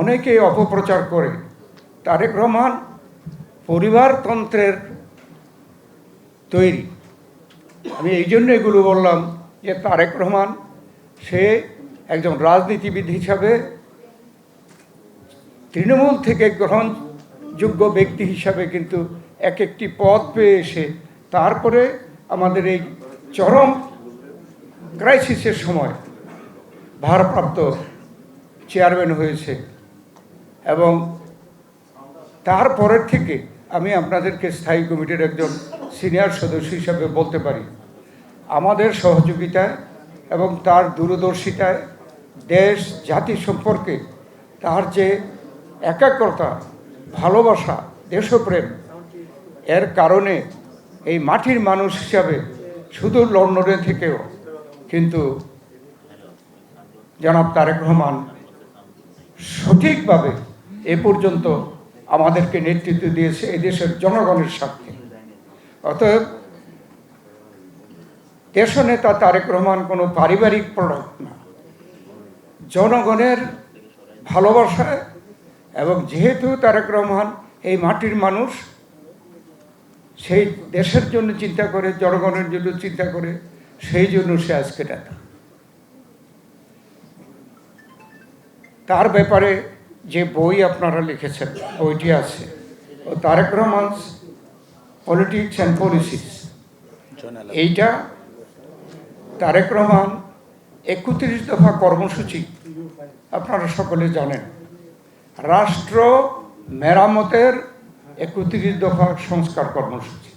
অনেকেই অপপ্রচার করে। তারেক রহমান পরিবারতন্ত্রের তৈরি। আমি এই জন্য এগুলো বললাম যে তারেক রহমান, সে একজন রাজনীতিবিদ হিসাবে তৃণমূল থেকে গ্রহণযোগ্য ব্যক্তি হিসাবে কিন্তু এক একটি পদ পেয়ে এসে, তারপরে আমাদের এই চরম ক্রাইসিসের সময় ভারপ্রাপ্ত চেয়ারম্যান হয়েছে। এবং তারপরের থেকে আমি আপনাদেরকে স্থায়ী কমিটির একজন সিনিয়র সদস্য হিসাবে বলতে পারি। আমাদের সহযোগিতায় এবং তার দূরদর্শিতায় দেশ, জাতি সম্পর্কে তার যে একাগ্রতা, ভালোবাসা, দেশপ্রেম, এর কারণে এই মাটির মানুষ হিসাবে শুধু লন্ডনে থেকেও কিন্তু জনাব তারেক রহমান সঠিকভাবে এ পর্যন্ত আমাদেরকে নেতৃত্ব দিয়েছে এদেশের জনগণের স্বার্থে। অতএব দেশনেতা তারেক রহমান কোনো পারিবারিক প্রোডাক্ট না। জনগণের ভালোবাসায় এবং যেহেতু তারেক রহমান এই মাটির মানুষ, সেই দেশের জন্য চিন্তা করে, জনগণের জন্য চিন্তা করে, সেই জন্য সে আজকে নেতা। তার ব্যাপারে যে বই আপনারা লিখেছেন, বইটি আছে। ও Tarek Rahman politics and policies এইটা তারেক রহমান একত্রিশ দফা কর্মসূচি, আপনারা সকলে জানেন। রাষ্ট্র মেরামতের একত্রিশ দফা সংস্কার কর্মসূচি।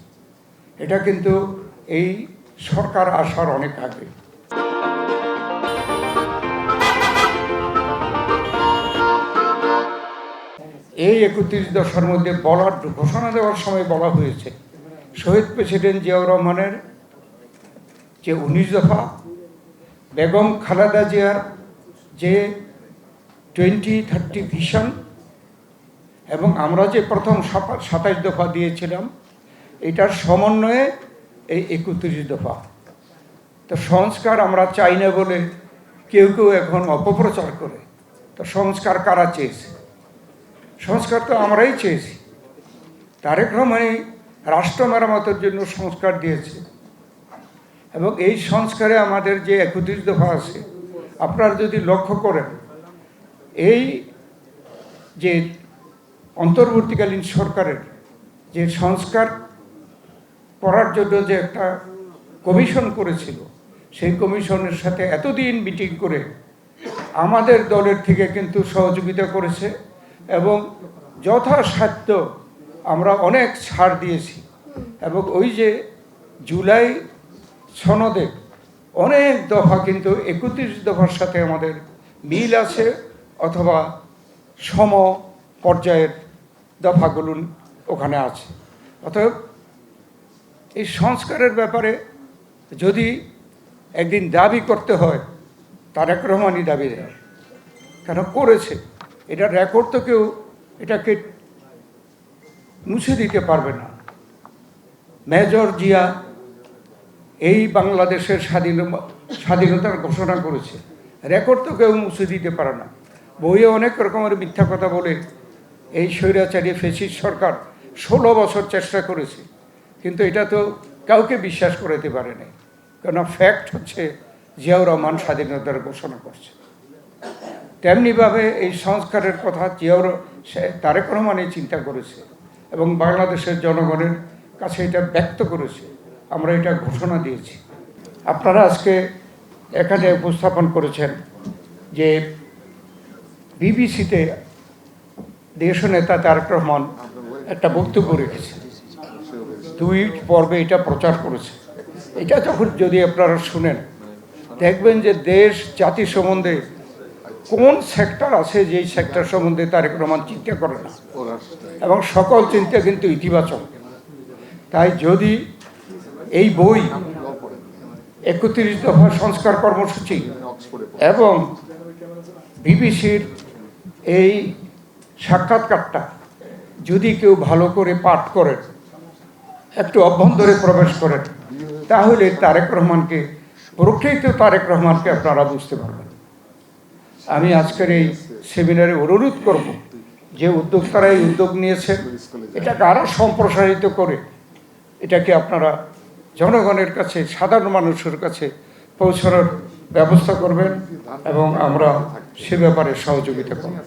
এটা কিন্তু এই সরকার আসার অনেক আগে। এই একত্রিশ দশার মধ্যে বলার ঘোষণা দেওয়ার সময় বলা হয়েছে, শহীদ প্রেসিডেন্ট জিয়াউর রহমানের যে উনিশ দফা, বেগম খালেদা জিয়ার যে টোয়েন্টি থার্টি ভিশন, এবং আমরা যে প্রথম সাতাশ দফা দিয়েছিলাম, এটার সমন্বয়ে এই একত্রিশ দফা। তো সংস্কার আমরা চাই না বলে কেউ কেউ এখন অপপ্রচার করে। তো সংস্কার কারা চেয়েছে? সংস্কার তো আমরাই চেয়েছি। তারেক রহমানই রাষ্ট্র মেরামতের জন্য সংস্কার দিয়েছে। এবং এই সংস্কারে আমাদের যে একত্রিশ দফা আছে, আপনারা যদি লক্ষ্য করেন, এই যে অন্তর্বর্তীকালীন সরকারের যে সংস্কার করার জন্য যে একটা কমিশন করেছিল, সেই কমিশনের সাথে এতদিন মিটিং করে আমাদের দলের থেকে কিন্তু সহযোগিতা করেছে। এবং যথাসাধ্য আমরা অনেক ছাড় দিয়েছি। এবং ওই যে জুলাই সনদে অনেক দফা কিন্তু একত্রিশ দফার সাথে আমাদের মিল আছে অথবা সম পর্যায়ের দফাগুলো ওখানে আছে। অতএব এই সংস্কারের ব্যাপারে যদি একদিন দাবি করতে হয়, তারেক রহমানই দাবি দেয়। কেন করেছে? এটা রেকর্ড তো কেউ এটাকে মুছে দিতে পারবে না। মেজর জিয়া এই বাংলাদেশের স্বাধীন, স্বাধীনতার ঘোষণা করেছে। রেকর্ড তো কেউ মুছে দিতে পারে না। বইয়ে অনেক রকমের মিথ্যা কথা বলে এই স্বৈরাচারী ফেসিস সরকার ষোলো বছর চেষ্টা করেছে, কিন্তু এটা তো কাউকে বিশ্বাস করাতে পারে নাই। কেন ফ্যাক্ট হচ্ছে জিয়াউর রহমান স্বাধীনতার ঘোষণা করছে। তেমনিভাবে এই সংস্কারের কথা জিয়াউর তারেক রহমানই চিন্তা করেছে এবং বাংলাদেশের জনগণের কাছে এটা ব্যক্ত করেছে। আমরা এটা ঘোষণা দিয়েছি। আপনারা আজকে এখানে উপস্থাপন করেছেন যে বিবিসিতে দেশ নেতা তারেক রহমান একটা বক্তব্য রেখেছে। দুই পর্বে এটা প্রচার করেছে। এটা যখন যদি আপনারা শুনেন, দেখবেন যে দেশ জাতি সম্বন্ধে কোন সেক্টর আছে যেই সেক্টর সম্বন্ধে তারেক রহমান চিন্তা করে না? এবং সকল চিন্তা কিন্তু ইতিবাচক। তাই যদি এই বই একত্রিশ দফা সংস্কার কর্মসূচি এবং বিবিসির এই সাক্ষাৎকারটা যদি কেউ ভালো করে পাঠ করেন, একটু অভ্যন্তরে প্রবেশ করেন, তাহলে তারেক রহমানকে, প্রকৃত তারেক রহমানকে আপনারা বুঝতে পারবেন। আমি আজকের এই সেমিনারে অনুরোধ করব যে উদ্যোক্তারা এই উদ্যোগ নিয়েছেন, এটাকে আরও সম্প্রসারিত করে এটাকে আপনারা জনগণের কাছে, সাধারণ মানুষের কাছে পৌঁছানোর ব্যবস্থা করবেন এবং আমরা সে ব্যাপারে সহযোগিতা করব।